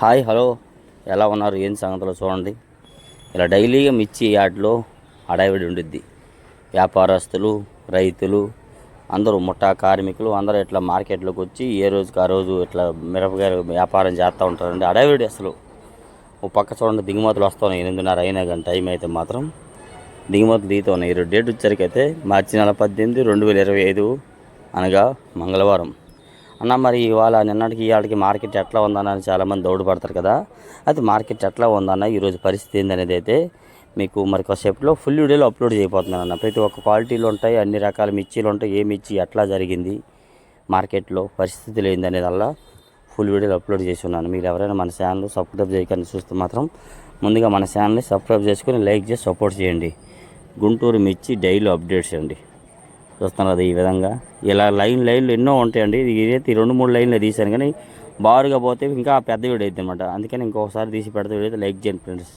Hi hello. ఎలా ఉన్నారు? ఏం సంగతులు చూడండి. ఇలా డైలీగా మిర్చి యార్డ్లో అడవిడి ఉండిద్ది. వ్యాపారస్తులు రైతులు అందరూ ముఠా కార్మికులు అందరూ ఇట్లా మార్కెట్లోకి వచ్చి ఏ రోజుకి ఆ రోజు ఇట్లా మిరపకాయలు వ్యాపారం చేస్తూ ఉంటారండి. అడవిడి అసలు. ఓ పక్క చూడండి దిగుమతులు వస్తున్నాయి. ఎనిమిదిన్నర అయినా కానీ టైం అయితే మాత్రం దిగుమతులు దిగుతూ ఉన్నాయి ఈరోజు డేట్ వచ్చేసరికి అయితే మార్చి నెల పద్దెనిమిది రెండు వేల ఇరవై ఐదు అనగా మంగళవారం. అన్న మరి ఇవాళ నిన్నటికి ఇవాళకి మార్కెట్ ఎట్లా ఉందన్న చాలామంది దౌడు పడతారు కదా. అది మార్కెట్ ఎట్లా ఉందన్న ఈరోజు పరిస్థితి ఏందనేది అయితే మీకు మరి కాసేపులో ఫుల్ వీడియోలో అప్లోడ్ చేయబోతున్నాను అన్న. ప్రతి ఒక్క క్వాలిటీలు ఉంటాయి అన్ని రకాల మిర్చీలు ఉంటాయి ఏ మిర్చి ఎట్లా జరిగింది మార్కెట్లో పరిస్థితులు ఏందనేది అలా ఫుల్ వీడియోలు అప్లోడ్ చేసి ఉన్నాను. మీరు ఎవరైనా మన ఛానల్ సబ్స్క్రైబ్ చేయకుండా చూస్తే మాత్రం ముందుగా మన ఛానల్ని సబ్స్క్రైబ్ చేసుకొని లైక్ చేసి సపోర్ట్ చేయండి. గుంటూరు మిర్చి డైలీ అప్డేట్స్ అండి. చూస్తున్నారు అది ఈ విధంగా. ఇలా లైన్ లైన్లు ఎన్నో ఉంటాయండి. ఇది ఇదైతే రెండు మూడు లైన్లు తీశాను. కానీ బారుగా పోతే ఇంకా పెద్ద వీడియో అయితే అనమాట అందుకని ఇంకొకసారి తీసి పెడతా వీడియో అయితే లైక్ చేయండి ఫ్రెండ్స్.